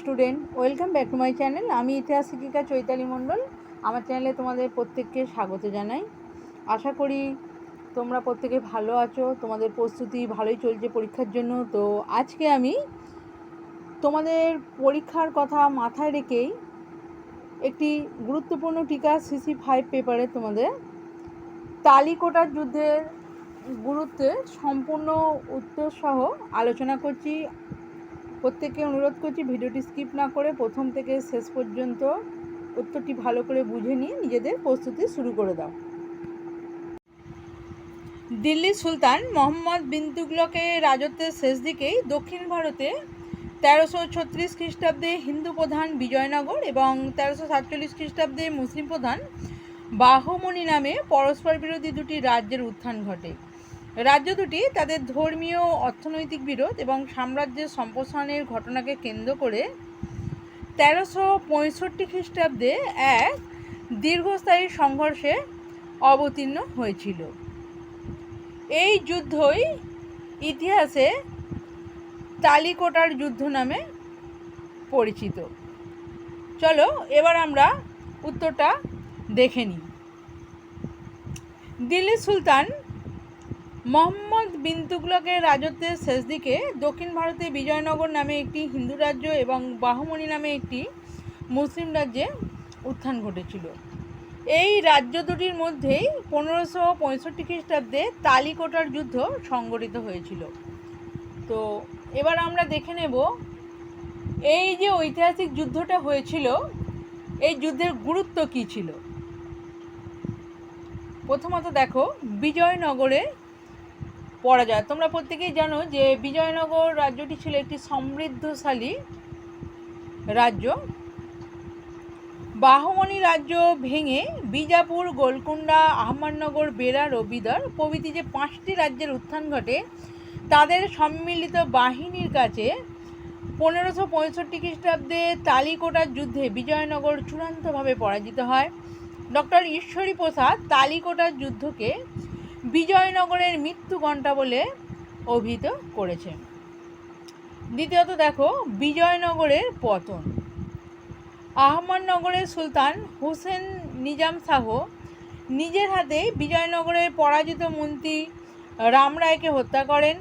Student, welcome back to my channel. আমি ইতিহাস শিক্ষিকা চৈতালি মণ্ডল। আমার চ্যানেলে তোমাদের প্রত্যেককে স্বাগত জানাই। আশা করি তোমরা প্রত্যেকে ভালো আছো, তোমাদের প্রস্তুতি ভালোই চলছে পরীক্ষার জন্য। তো আজকে আমি তোমাদের পরীক্ষার কথা মাথায় রেখেই একটি গুরুত্বপূর্ণ টিকা সিসি ফাইভ পেপারে তোমাদের তালিকোটার যুদ্ধের গুরুত্বের সম্পূর্ণ উত্তরসহ আলোচনা করছি। প্রত্যেককে অনুরোধ করছি ভিডিওটি স্কিপ না করে প্রথম থেকে শেষ পর্যন্ত উত্তরটি ভালো করে বুঝে নিয়ে নিজেদের প্রস্তুতি শুরু করে দাও। দিল্লি সুলতান মোহাম্মদ বিন তুগলকের রাজত্বের শেষ দিকেই দক্ষিণ ভারতে তেরোশো ছত্রিশ খ্রিস্টাব্দে হিন্দু প্রধান বিজয়নগর এবং তেরোশো সাতচল্লিশ খ্রিস্টাব্দে মুসলিম প্রধান বাহমণি নামে পরস্পর বিরোধী দুটি রাজ্যের উত্থান ঘটে। রাজ্য দুটি, তাদের ধর্মীয় অর্থনৈতিক বিরোধ এবং সাম্রাজ্যের সম্প্রসারণের ঘটনাকে কেন্দ্র করে তেরোশো পঁয়ষট্টি খ্রিস্টাব্দে এক দীর্ঘস্থায়ী সংঘর্ষে অবতীর্ণ হয়েছিল। এই যুদ্ধই ইতিহাসে তালিকোটার যুদ্ধ নামে পরিচিত। চলো এবার আমরা উত্তরটা দেখে নিই। দিল্লি সুলতান মোহাম্মদ বিন তুগলকের রাজত্বের শেষ দিকে দক্ষিণ ভারতে বিজয়নগর নামে একটি হিন্দু রাজ্য এবং বাহমণি নামে একটি মুসলিম রাজ্যে উত্থান ঘটেছিল। এই রাজ্য দুটির মধ্যেই পনেরোশো পঁয়ষট্টি খ্রিস্টাব্দে তালিকোটার যুদ্ধ সংগঠিত হয়েছিল। তো এবার আমরা দেখে নেব, এই যে ঐতিহাসিক যুদ্ধটা হয়েছিল, এই যুদ্ধের গুরুত্ব কী ছিল? প্রথমত দেখো, বিজয়নগরে পরাজয়। তোমরা প্রত্যেকেই জানো যে বিজয়নগর রাজ্যটি ছিল একটি সমৃদ্ধশালী রাজ্য। বাহমনি রাজ্য ভেঙে বিজাপুর গোলকুন্ডা আহমদনগর বেরার ও বিদর প্রভৃতি যে পাঁচটি রাজ্যের উত্থান ঘটে, তাদের সম্মিলিত বাহিনীর কাছে পনেরোশো পঁয়ষট্টি খ্রিস্টাব্দে তালিকোটার যুদ্ধে বিজয়নগর চূড়ান্তভাবে পরাজিত হয়। ডক্টর ঈশ্বরী প্রসাদ তালিকোটার যুদ্ধকে বিজয়নগরের মৃত্যু ঘণ্টা বলে অভিহিত করেছে। দ্বিতীয়ত দেখো, বিজয়নগরের পতন। আহমদনগরের সুলতান হুসেন নিজাম শাহ নিজের হাতে বিজয়নগরের পরাজিত মন্ত্রী রামরায়কে হত্যা করেন।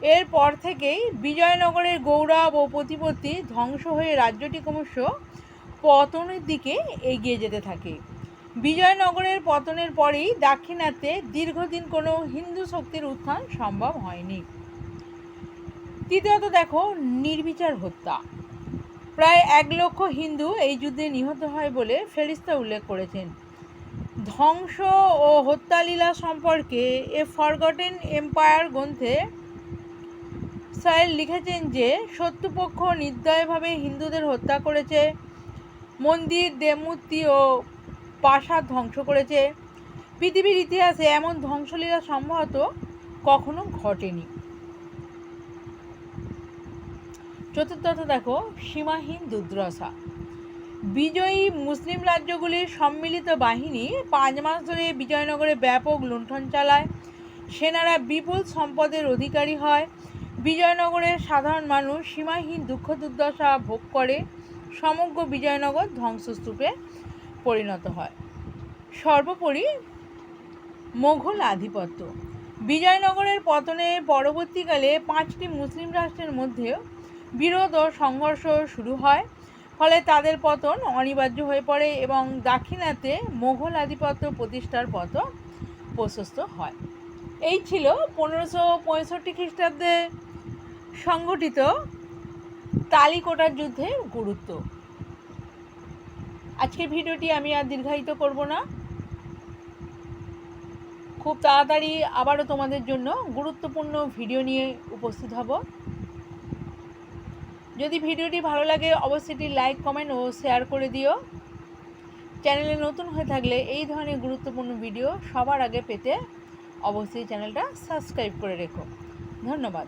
এরপর থেকেই বিজয়নগরের গৌরব ও প্রতিপত্তি ধ্বংস হয়ে রাজ্যটি ক্রমশ পতনের দিকে এগিয়ে যেতে থাকে। বিজয়নগরের পতনের পরেই দাক্ষিণাত্যে দীর্ঘদিন কোনো হিন্দু শক্তির উত্থান সম্ভব হয়নি। তৃতীয়ত দেখো, নির্বিচার হত্যা। প্রায় এক লক্ষ হিন্দু এই যুদ্ধে নিহত হয় বলে ফেরিস্তা উল্লেখ করেছেন। ধ্বংস ও হত্যালীলা সম্পর্কে এ ফরগটেন এম্পায়ার গ্রন্থে সাহেল লিখেছেন যে শত্রুপক্ষ নির্দয়ভাবে হিন্দুদের হত্যা করেছে মন্দির, দেবমূর্তি ও প্রাসাদ ধ্বংস করেছে। পৃথিবীর ইতিহাসে এমন ধ্বংসলীলা সম্ভবত কখনো ঘটেনি। চতুর্থত দেখো, সীমাহীন দুর্দশা। বিজয়ী মুসলিম রাজ্যগুলির সম্মিলিত বাহিনী পাঁচ মাস ধরে বিজয়নগরে ব্যাপক লুণ্ঠন চালায়। সেনারা বিপুল সম্পদের অধিকারী হয়। বিজয়নগরের সাধারণ মানুষ সীমাহীন দুঃখ দুর্দশা ভোগ করে। সমগ্র বিজয়নগর ধ্বংসস্তূপে পরিণত হয়। সর্বোপরি মোঘল আধিপত্য। বিজয়নগরের পতনে পরবর্তীকালে পাঁচটি মুসলিম রাষ্ট্রের মধ্যে বিরোধ ও সংঘর্ষ শুরু হয়। ফলে তাদের পতন অনিবার্য হয়ে পড়ে এবং দাক্ষিণাতে মোঘল আধিপত্য প্রতিষ্ঠার পথ প্রশস্ত হয়। এই ছিল পনেরোশো পঁয়ষট্টি খ্রিস্টাব্দে সংগঠিত তালিকোটার যুদ্ধের গুরুত্ব। আজকের ভিডিওটি আমি আর দীর্ঘায়িত করব না। খুব তাড়াতাড়ি আবারও তোমাদের জন্য গুরুত্বপূর্ণ ভিডিও নিয়ে উপস্থিত হব। যদি ভিডিওটি ভালো লাগে, অবশ্যই লাইক, কমেন্ট ও শেয়ার করে দিও। চ্যানেলে নতুন হয়ে থাকলে এই ধরনের গুরুত্বপূর্ণ ভিডিও সবার আগে পেতে অবশ্যই চ্যানেলটা সাবস্ক্রাইব করে রেখো। ধন্যবাদ।